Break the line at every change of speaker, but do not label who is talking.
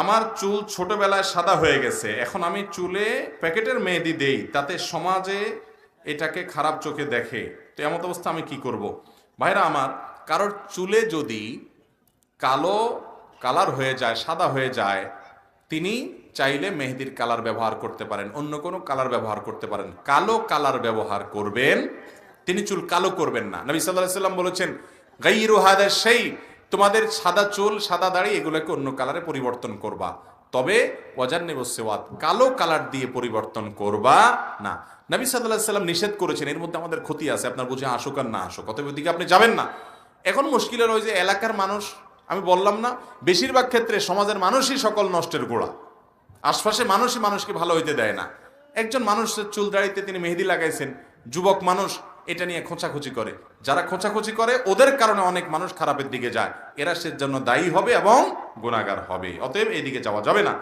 আমার চুল ছোটবেলায় সাদা হয়ে গেছে। এখন আমি চুলে প্যাকেটের মেহেদি দেই, তাতে সমাজে এটাকে খারাপ চোখে দেখে। তো এমত অবস্থা আমি কি করব। ভাইরা আমার, কারোর চুলে যদি কালো কালার হয়ে যায়, সাদা হয়ে যায়, তিনি চাইলে মেহেদির কালার ব্যবহার করতে পারেন, অন্য কোনো কালার ব্যবহার করতে পারেন। কালো কালার ব্যবহার করবেন, তিনি চুল কালো করবেন না। নবী সাল্লাহ সাল্লাম বলেছেন গাইরু হাদার সেই তোমাদের সাদা চুল, সাদা দাড়ি এগুলোকে অন্য কালারে পরিবর্তন করবা। তবে ওয়াজান্নে সেওয়াত, কালো কালার দিয়ে পরিবর্তন করবা না। নবী সাল্লাহ সাল্লাম নিষেধ করেছেন, এর মধ্যে আমাদের ক্ষতি আছে, আপনার বুঝে আসুক আর না আসুক, অতএব ওদিকে আপনি যাবেন না। এখন মুশকিলের ওই যে এলাকার মানুষ, আমি বললাম না, বেশিরভাগ ক্ষেত্রে সমাজের মানুষই সকল নষ্টের গোড়া। আশপাশে মানুষই মানুষকে ভালো হইতে দেয় না। একজন মানুষের চুল দাড়িতে তিনি মেহেদি লাগাইছেন, যুবক মানুষ এটা নিয়ে খোঁচাখুচি করে। যারা খোঁচাখুচি করে, ওদের কারণে অনেক মানুষ খারাপের দিকে যায়। এরা সে জন্য দায়ী হবে এবং গুণাগার হবে। অতএব এদিকে যাওয়া যাবে না।